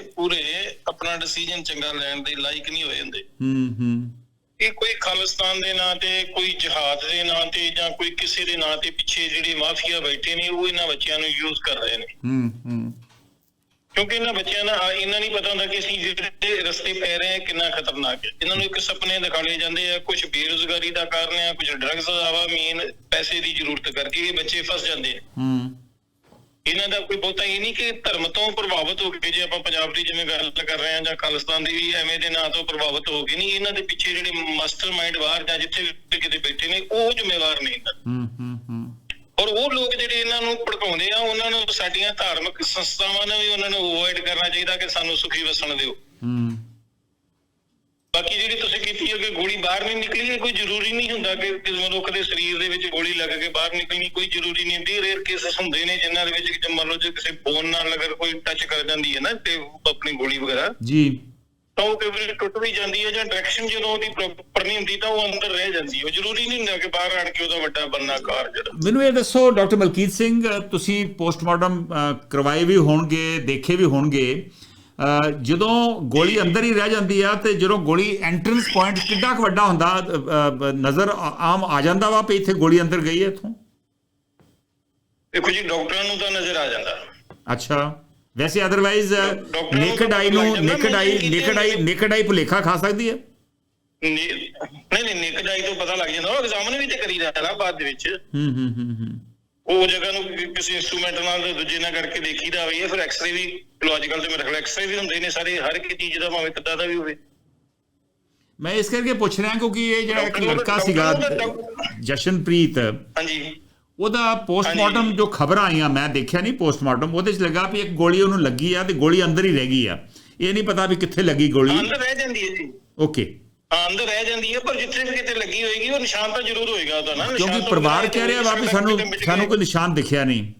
ਪੂਰੇ ਆਪਣਾ ਡਿਸੀਜਨ ਚੰਗਾ ਲੈਣ ਦੇ ਲਾਇਕ ਨਹੀਂ ਹੋਏ ਹੁੰਦੇ। ਹੂੰ ਹੂੰ। ਇਹ ਕੋਈ ਖਾਲਿਸਤਾਨ ਦੇ ਨਾਂ ਤੇ ਕੋਈ ਜਹਾਦ ਦੇ ਨਾਂ ਤੇ ਜਾਂ ਕੋਈ ਕਿਸੇ ਦੇ ਨਾਂ ਤੇ ਪਿੱਛੇ ਜਿਹੜੇ ਮਾਫੀਆ ਬੈਠੇ ਨੇ ਉਹ ਇਹਨਾਂ ਬੱਚਿਆਂ ਨੂੰ ਯੂਜ਼ ਕਰ ਰਹੇ ਨੇ। ਹੂੰ ਹੂੰ। ਕਿਉਂਕਿ ਇਹਨਾਂ ਬੱਚਿਆਂ ਦਾ ਇਹਨਾਂ ਨਹੀਂ ਪਤਾ ਹੁੰਦਾ ਕਿ ਅਸੀਂ ਜਿਹੜੇ ਰਸਤੇ ਪੈ ਰਹੇ ਹਾਂ ਕਿੰਨਾ ਖਤਰਨਾਕ ਹੈ। ਇਹਨਾਂ ਨੂੰ ਇੱਕ ਸੁਪਨੇ ਦਿਖਾਲੇ ਜਾਂਦੇ ਆ ਕੁਝ ਬੇਰੁਜ਼ਗਾਰੀ ਦਾ ਕਾਰਨ ਹੈ ਕੁਝ ਡਰੱਗਸ ਦਾ ਵਾ ਮੇਨ ਪੈਸੇ ਦੀ ਜ਼ਰੂਰਤ ਕਰਕੇ ਇਹ ਬੱਚੇ ਫਸ ਜਾਂਦੇ ਆ ਹੂੰ। ਇਹਨਾਂ ਦਾ ਕੋਈ ਬਹੁਤਾ ਇਹ ਨਹੀਂ ਕਿ ਧਰਮ ਤੋਂ ਪ੍ਰਭਾਵਿਤ ਹੋ ਕੇ ਜੇ ਆਪਾਂ ਪੰਜਾਬ ਦੀ ਜਿਵੇਂ ਗੱਲ ਕਰ ਰਹੇ ਹਾਂ ਜਾਂ ਖਾਲਿਸਤਾਨ ਦੀ ਵੀ ਐਵੇਂ ਦੇ ਨਾਂ ਤੋਂ ਪ੍ਰਭਾਵਿਤ ਹੋ ਕੇ ਨਹੀਂ ਇਹਨਾਂ ਦੇ ਪਿੱਛੇ ਜਿਹੜੇ ਮਾਸਟਰਮਾਈਂਡ ਬਾਹਰ ਜਾਂ ਜਿੱਥੇ ਕਿਤੇ ਬੈਠੇ ਨੇ ਉਹ ਜ਼ਿੰਮੇਵਾਰ ਨੇ ਇਹਨਾਂ ਦੇ। ਹੂੰ ਹੂੰ ਹੂੰ। ਔਰ ਉਹ ਲੋਕ ਜਿਹੜੇ ਇਹਨਾਂ ਨੂੰ ਭੜਕਾਉਂਦੇ ਆ ਉਹਨਾਂ ਨੂੰ ਸਾਡੀਆਂ ਧਾਰਮਿਕ ਸੰਸਥਾਵਾਂ ਨੇ ਵੀ ਉਹਨਾਂ ਨੂੰ ਅਵੋਇਡ ਕਰਨਾ ਚਾਹੀਦਾ ਕਿ ਸਾਨੂੰ ਸੁਖੀ ਵਸਣ ਦਿਓ। ਹੂੰ ਬਾਕੀ ਜਿਹੜੀ ਤੁਸੀਂ ਕੀਤੀ ਹੈ ਕਿ ਗੋਲੀ ਬਾਹਰ ਨਹੀਂ ਨਿਕਲੀ ਇਹ ਕੋਈ ਜ਼ਰੂਰੀ ਨਹੀਂ ਹੁੰਦਾ ਕਿ ਕਿਸੇ ਮਨੁੱਖ ਦੇ ਸਰੀਰ ਦੇ ਵਿੱਚ ਗੋਲੀ ਲੱਗ ਕੇ ਬਾਹਰ ਨਿਕਲਣੀ ਕੋਈ ਜ਼ਰੂਰੀ ਨਹੀਂ ਹੁੰਦੀ। ਰੇਅਰ ਕੇਸਸ ਹੁੰਦੇ ਨੇ ਜਿਨ੍ਹਾਂ ਦੇ ਵਿੱਚ ਕਿ ਮੰਨ ਲਓ ਜੇ ਕਿਸੇ ਬੋਨ ਨਾਲ ਅਗਰ ਕੋਈ ਟੱਚ ਕਰ ਜਾਂਦੀ ਹੈ ਨਾ ਤੇ ਉਹ ਆਪਣੀ ਗੋਲੀ ਵਗੈਰਾ ਜੀ। ਤਾਂ ਉਹ ਕਈ ਟੁੱਟ ਵੀ ਜਾਂਦੀ ਹੈ ਜਾਂ ਡਾਇਰੈਕਸ਼ਨ ਜਦੋਂ ਉਹਦੀ ਪ੍ਰੋਪਰ ਨਹੀਂ ਹੁੰਦੀ ਤਾਂ ਉਹ ਅੰਦਰ ਰਹਿ ਜਾਂਦੀ ਹੈ। ਉਹ ਜ਼ਰੂਰੀ ਨਹੀਂ ਹੁੰਦਾ ਕਿ ਬਾਹਰ ਆਣ ਕੇ ਉਹਦਾ ਵੱਡਾ ਬੰਨਾ ਕਾਰ ਜਿਹੜਾ। ਮੈਨੂੰ ਇਹ ਦੱਸੋ ਡਾਕਟਰ ਮਲਕੀਤ ਸਿੰਘ ਤੁਸੀਂ ਪੋਸਟਮਾਰਟਮ ਕਰਵਾਏ ਵੀ ਹੋਣਗੇ ਦੇਖੇ ਵੀ ਹੋਣਗੇ। ਜਦੋਂ ਗੋਲੀ ਅੰਦਰ ਹੀ ਰਹਿ ਜਾਂਦੀ ਆ ਤੇ ਜਦੋਂ ਗੋਲੀ ਐਂਟਰੈਂਸ ਪੁਆਇੰਟ ਕਿੱਡਾ ਕੁ ਵੱਡਾ ਹੁੰਦਾ ਨਜ਼ਰ ਆਮ ਆ ਜਾਂਦਾ ਵਾ ਵੀ ਇੱਥੇ ਗੋਲੀ ਅੰਦਰ ਗਈ ਹੈ ਇਥੋਂ? ਦੇਖੋ ਜੀ ਡਾਕਟਰਾਂ ਨੂੰ ਤਾਂ ਨਜ਼ਰ ਆ ਜਾਂਦਾ। ਅੱਛਾ। ਵੈਸੇ ਅਦਰਵਾਈਜ਼ ਨੇਕਡ ਆਈ ਨੂੰ naked eye naked eye naked eye ਭੁਲੇਖਾ ਖਾ ਸਕਦੀ ਹੈ ਨਹੀਂ ਨਹੀਂ ਨਹੀਂ ਨਿਕਜਾਈ ਤੋਂ ਪਤਾ ਲੱਗ ਜਾਂਦਾ। ਉਹ ਐਗਜ਼ਾਮਨ ਵੀ ਤੇ ਕਰੀ ਜਾਂਦਾ ਬਾਅਦ ਦੇ ਵਿੱਚ। ਹੂੰ ਹੂੰ ਹੂੰ ਹੂੰ। ਉਹ ਜਗ੍ਹਾ ਨੂੰ ਕਿਸੇ ਇਨਸਟਰੂਮੈਂਟ ਨਾਲ ਦੂਜੇ ਨਾਲ ਕਰਕੇ ਦੇਖੀਦਾ ਹੋਵੇ ਫਿਰ ਐਕਸ-ਰੇ ਵੀ ਲੌਜੀਕਲ ਤੇ ਮੇਰੇ ਖਿਆਲ ਐਕਸ-ਰੇ ਵੀ ਹੁੰਦੇ ਨੇ ਸਾਰੇ ਹਰ ਇੱਕ ਚੀਜ਼ ਦਾ ਭਾਵੇਂ ਕਿੱਦਾਂ ਦਾ ਵੀ ਹੋਵੇ। ਮੈਂ ਇਸ ਕਰਕੇ ਪੁੱਛ ਰਿਹਾ ਕਿਉਂਕਿ ਇਹ ਜਿਹੜਾ ਇੱਕ ਲੜਕਾ ਸੀਗਾ ਤਾਂ- ਜਸ਼ਨਪ੍ਰੀਤ ਹਾਂਜੀ। ਉਹਦਾ ਪੋਸਟਮਾਰਟਮ। ਜੋ ਖਬਰਾਂ ਆਈਆਂ ਮੈਂ ਦੇਖਿਆ ਨਹੀਂ ਪੋਸਟਮਾਰਟਮ ਉਹਦੇ ਚ ਲੱਗਾ ਵੀ ਇੱਕ ਗੋਲੀ ਉਹਨੂੰ ਲੱਗੀ ਆ ਤੇ ਗੋਲੀ ਅੰਦਰ ਹੀ ਰਹਿ ਗਈ ਆ। ਇਹ ਨਹੀਂ ਪਤਾ ਵੀ ਕਿੱਥੇ ਲੱਗੀ ਗੋਲੀ। ਅੰਦਰ ਰਹਿ ਜਾਂਦੀ ਹੈ ਜੀ। ਓਕੇ। ਅੰਦਰ ਰਹਿ ਜਾਂਦੀ ਹੈ ਪਰ ਜਿੱਥੇ ਵੀ ਕਿਤੇ ਲੱਗੀ ਹੋਏਗੀ ਉਹ ਨਿਸ਼ਾਨ ਤਾਂ ਜ਼ਰੂਰ ਹੋਏਗਾ ਉਹਦਾ ਨਾ। ਕਿਉਂਕਿ ਤੋਂ ਪਰਿਵਾਰ ਕਹਿ ਰਿਹਾ ਵਾ ਵੀ ਸਾਨੂੰ। ਸਾਨੂੰ ਕੋਈ ਨਿਸ਼ਾਨ ਦਿਖਿਆ ਨਹੀਂ।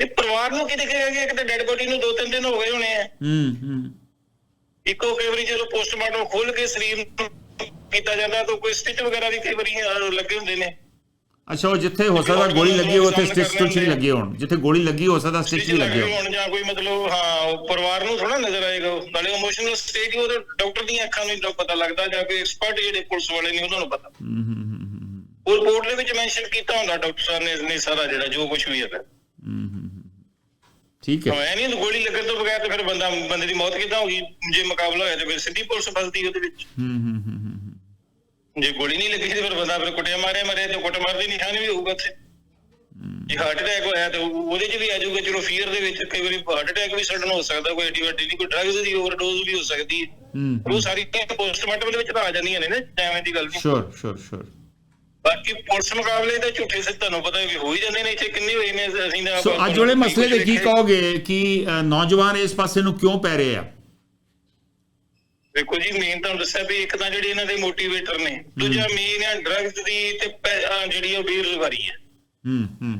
ਤੇ ਪਰਿਵਾਰ ਨੂੰ ਕੀ ਦਿਖੇਗਾ ਕਿ ਕਿਤੇ ਡੈਡ ਬੋਡੀ ਨੂੰ ਦੋ ਤਿੰਨ ਦਿਨ ਹੋ ਗਏ ਹੋਣੇ ਆ। ਹੂੰ ਹੂੰ। ਇੱਕੋ ਕਈ ਵਾਰੀ ਜਦੋਂ ਪੋਸਟਮਾਰਟਮ ਖੋਲ ਕੇ ਸਰੀਰ ਨੂੰ ਕੀਤਾ ਜਾਂਦਾ ਤਾਂ ਕੋਈ ਸਟਿਚ ਵਗੈਰਾ ਵੀ ਕਈ ਵਾਰੀ ਲੱਗੇ ਹੁੰਦੇ ਨੇ। ਅੱਛਾ ਉਹ ਜਿੱਥੇ ਹੋ ਸਕਦਾ ਗੋਲੀ ਲੱਗੀ ਹੋਵੇ ਉੱਥੇ ਸਟਿਚ ਸਟਿਚ ਨਹੀਂ ਲੱਗੇ ਹੋਣ। ਜਿੱਥੇ ਗੋਲੀ ਲੱਗੀ ਹੋ ਸਕਦਾ ਸਟਿਚ ਵੀ ਲੱਗੇ ਹੋਣ ਜਾਂ ਕੋਈ ਮਤਲਬ ਹਾਂ ਉਹ ਪਰਿਵਾਰ ਨੂੰ ਥੋੜਾ ਨਜ਼ਰ ਆਏਗਾ। ਨਾਲੇ ਇਮੋਸ਼ਨਲ ਸਟੇਜ ਉਹ ਡਾਕਟਰ ਦੀਆਂ ਅੱਖਾਂ ਨੂੰ ਪਤਾ ਲੱਗਦਾ ਜਾਂ ਕੋਈ ਐਕਸਪਰਟ ਜਿਹੜੇ ਪੁਲਿਸ ਵਾਲੇ ਨੇ ਉਹਨਾਂ ਨੂੰ ਪਤਾ। ਹੂੰ ਹੂੰ ਹੂੰ ਹੂੰ, ਉਹ ਰਿਪੋਰਟ ਦੇ ਵਿੱਚ ਮੈਂਸ਼ਨ ਕੀਤਾ ਹੁੰਦਾ ਡਾਕਟਰ ਸਾਹਿਬ ਨੇ ਨੇ ਸਾਰਾ ਜਿਹੜਾ ਜੋ ਕੁਝ ਵੀ ਹੂੰ। ਠੀਕ ਹੈ। ਐ ਨਹੀਂ ਗੋਲੀ ਲੱਗਣ ਤੋਂ ਬਗੈਰ ਤਾਂ ਫਿਰ ਬੰਦਾ ਬੰਦੇ ਦੀ ਮੌਤ ਕਿੱਦਾਂ ਹੋਗੀ ਜੇ ਮੁਕਾਬਲਾ ਹੋਇਆ ਤੇ ਫਿਰ ਸਿੱਧੀ ਪੁਲਿਸ ਫਸਦੀ ਉਹਦੇ ਵਿੱਚ। ਹੂੰ ਹੂੰ ਹੂੰ ਹੂੰ, ਹੂੰ। ਜੇ ਗੋਲੀ ਨਹੀਂ ਲੱਗੀ ਤੇ ਫਿਰ ਬੰਦਾ ਫਿਰ ਕੁੱਟਿਆ ਮਾਰਿਆ ਮਰਿਆ ਤੇ ਕੁੱਟ ਮਾਰਦੀ ਨਿਸ਼ਾਨ ਵੀ ਹੋਊਗਾ ਉੱਥੇ। ਜੇ ਹਾਰਟ ਅਟੈਕ ਹੋਇਆ ਤੇ ਉਹ- ਉਹਦੇ 'ਚ ਵੀ ਆ ਜਾਊਗਾ ਚਲੋ ਫੀਅਰ ਦੇ ਵਿੱਚ ਕਈ ਵਾਰੀ ਹਾਰਟ ਅਟੈਕ ਵੀ ਸਡਨ ਹੋ ਸਕਦਾ ਕੋਈ ਐਡੀ ਵੱਡੀ ਨਹੀਂ ਕੋਈ ਡਰੱਗਸ ਦੀ ਓਵਰਡੋਜ਼ ਵੀ ਹੋ ਸਕਦੀ ਹੈ। ਹੂੰ ਉਹ ਸਾਰੀ ਪੋਸਟਮਾਰਟਮ ਦੇ ਵਿੱਚ ਤਾਂ ਆ ਜਾਂਦੀਆਂ ਨੇ ਨਾ ਐਵੇਂ ਦੀ ਗੱਲ ਨਹੀਂ। ਸ਼ੋਰ ਸ਼ੋਰ ਸ਼ੋਰ ਬਾਕੀ ਪੁਲਿਸ ਮੁਕਾਬਲੇ ਤਾਂ ਝੂਠੇ ਸੇ ਤੁਹਾਨੂੰ ਪਤਾ ਵੀ ਹੋ ਹੀ ਜਾਂਦੇ ਨੇ ਇੱਥੇ ਕਿੰਨੇ ਹੋਏ ਨੇ ਅਸੀਂ ਤਾਂ ਸੋ ਅੱਜ ਵਾਲੇ ਮਸਲੇ ਤੇ ਕੀ। ਕਹੋਗੇ ਕਿ ਨੌਜਵਾਨ ਇਸ ਪਾਸੇ ਨੂੰ ਕਿਉਂ ਪੈ ਰਹੇ ਆ? ਦੇਖੋ ਜੀ ਮੇਨ ਤੁਹਾਨੂੰ ਦੱਸਿਆ ਵੀ ਇੱਕ ਤਾਂ ਜਿਹੜੇ ਇਹਨਾਂ ਦੇ ਮੋਟੀਵੇਟਰ ਨੇ ਦੂਜਾ ਮੇਨ ਹੈ ਡਰੱਗਸ ਦੀ ਤੇ ਜਿਹੜੀ ਉਹ ਬੇਰੁਜ਼ਗਾਰੀ ਹੈ। ਹੂੰ ਹੂੰ।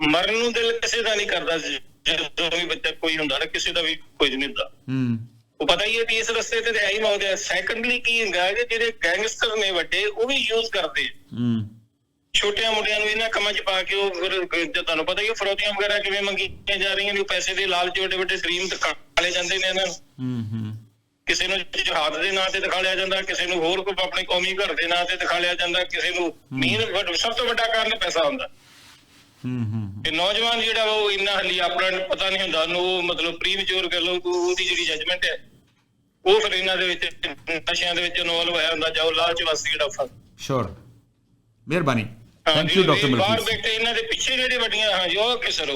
ਮਰਨ ਨੂੰ ਦਿਲ ਕਿਸੇ ਦਾ ਨਹੀਂ ਕਰਦਾ। ਜਦੋਂ ਵੀ ਬੱਚਾ ਕੋਈ ਹੁੰਦਾ ਨਾ ਕਿਸੇ ਦਾ ਵੀ ਕੁਝ ਨਹੀਂ ਹੁੰਦਾ। ਹੂੰ। ਉਹ ਪਤਾ ਹੀ ਹੈ ਕਿ ਇਸ ਰਸਤੇ ਤੇ ਹੈ ਹੀ ਮੌਤ ਹੈ। ਸੈਕੰਡਲੀ ਕੀ ਹੁੰਦਾ ਹੈ ਕਿ ਜਿਹੜੇ ਗੈਂਗਸਟਰ ਨੇ ਵੱਡੇ ਉਹ ਵੀ ਯੂਜ਼ ਕਰਦੇ। ਹੂੰ। ਛੋਟਿਆਂ ਮੁੰਡਿਆਂ ਨੂੰ ਇਹਨਾਂ ਕੰਮਾਂ 'ਚ ਪਾ ਕੇ ਉਹ ਫਿਰ ਜੇ ਤੁਹਾਨੂੰ ਪਤਾ ਹੀ ਹੈ ਫਰੋਤੀਆਂ ਵਗੈਰਾ ਕਿਵੇਂ ਮੰਗੀਆਂ ਜਾ ਰਹੀਆਂ ਨੇ ਪੈਸੇ ਦੇ ਲਾਲਚ ਵੱਡੇ ਵੱਡੇ ਡ੍ਰੀਮ ਦਿਖਾਲੇ ਜਾਂਦੇ ਨੇ ਇਹਨਾਂ ਨੂੰ। ਹੂੰ ਹੂੰ। ਕਿਸੇ ਨੂੰ ਜਹਾਦ ਦੇ ਨਾਂ ਤੇ ਦਿਖਾ ਲਿਆ ਜਾਂਦਾ ਕਿਸੇ ਨੂੰ ਹੋਰ ਕੋਈ ਆਪਣੇ ਕੌਮੀ ਘਰ ਦੇ ਨਾਂ ਤੇ ਦਿਖਾ ਲਿਆ ਜਾਂਦਾ ਕਿਸੇ ਨੂੰ ਮੇਨ ਸਭ ਤੋਂ ਵੱਡਾ ਕਾਰਨ ਪੈਸਾ ਹੁੰਦਾ। ਹੂੰ ਹੂੰ। ਤੇ ਨੌਜਵਾਨ ਜਿਹੜਾ ਵਾ ਉਹ ਇੰਨਾ ਹਲੀ ਆਪਣਾ ਨੂੰ ਪਤਾ ਨਹੀਂ ਹੁੰਦਾ ਉਹ ਮਤਲਬ ਪ੍ਰੀਮੈਚੁਰ ਕਰ ਉਹ- ਉਹਦੀ ਜਿਹੜੀ ਜਜਮੈਂਟ ਹੈ ਉਹ ਫਿਰ ਇਹਨਾਂ ਦੇ ਵਿੱਚ ਨਸ਼ਿਆਂ ਦੇ ਵਿੱਚ ਇਨਵੋਲਵ ਹੋਇਆ ਹੁੰਦਾ ਜਾਂ ਉਹ ਲਾਲਚ ਵਾਸਤੇ ਜਿਹੜਾ ਫਸ ਸ਼ੋਰ ਮਿਹਰਬਾਨੀ। ਥੈਂਕ ਯੂ ਡਾਕਟਰ ਬਾਹਰ ਮਲਕੀਤ ਸਿੰਘ ਬੈਠੇ ਇਹਨਾਂ ਦੇ ਪਿੱਛੇ ਜਿਹੜੇ ਵੱਡੀਆਂ ਹਾਂ ਜੋ ਕਿ ਸਰ